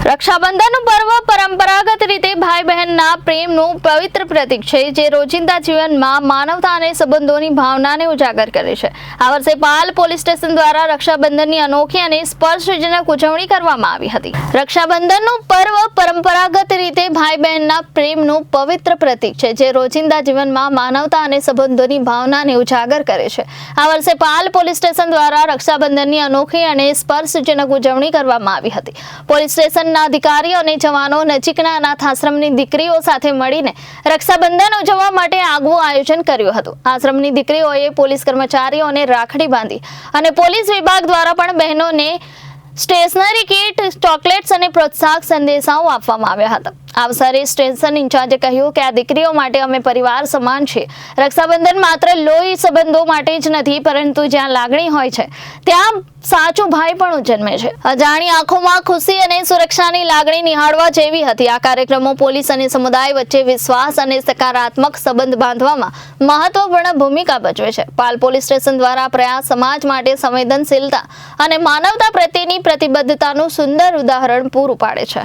રક્ષાબંધનનું પર્વ પરંપરાગત રીતે ભાઈ પ્રેમનું પવિત્ર પ્રતીક છે, જે રોજિંદા જીવનમાં માનવતા અને સંબંધોની ભાવનાને ઉજાગર કરે છે. આ વર્ષે પાલ પોલીસ સ્ટેશન દ્વારા રક્ષાબંધનની અનોખી અને સ્પર્શજનક ઉજવણી કરવામાં આવી હતી. રક્ષાબંધનનું પર્વ પરંપરાગત રીતે ભાઈ બહેનના પ્રેમનું પવિત્ર પ્રતીક છે, જે રોજિંદા જીવનમાં માનવતા અને સંબંધોની ભાવનાને ઉજાગર કરે છે. આ વર્ષે પાલ પોલીસ સ્ટેશન દ્વારા રક્ષાબંધનની અનોખી અને સ્પર્શજનક ઉજવણી કરવામાં આવી હતી. પોલીસ સ્ટેશનના અધિકારીઓ અને જવાનો નજીકના અનાથ આશ્રમની દીકરીઓ સાથે મળીને રક્ષાબંધન ઉજવવા માટે આગવું આયોજન કર્યું હતું. આશ્રમની દીકરીઓએ પોલીસ કર્મચારીઓને રાખડી બાંધી અને પોલીસ વિભાગ દ્વારા પણ બહેનોને સ્ટેશનરી કીટ, ચોકલેટ્સ અને પ્રોત્સાહક સંદેશાઓ આપવામાં આવ્યા હતા. આ અવસરે સ્ટેશન ઇન્ચાર્જે કહ્યું કે આ દીકરીઓ માટે અમે પરિવાર સમાન છે રક્ષાબંધન માત્ર લોહી સંબંધો માટે જ નથી, પરંતુ જ્યાં લાગણી હોય છે, ત્યાં સાચો ભાઈ પણ જન્મે છે. અજાણી આંખોમાં ખુશી અને સુરક્ષાની લાગણી નિહાળવા જેવી હતી. આ કાર્યક્રમો પોલીસ અને સમુદાય વચ્ચે વિશ્વાસ અને સકારાત્મક સંબંધ બાંધવામાં મહત્વપૂર્ણ ભૂમિકા ભજવે છે. પાલ પોલીસ સ્ટેશન દ્વારા પ્રયાસ સમાજ માટે સંવેદનશીલતા અને માનવતા પ્રત્યેની પ્રતિબદ્ધતાનું સુંદર ઉદાહરણ પૂરું પાડે છે.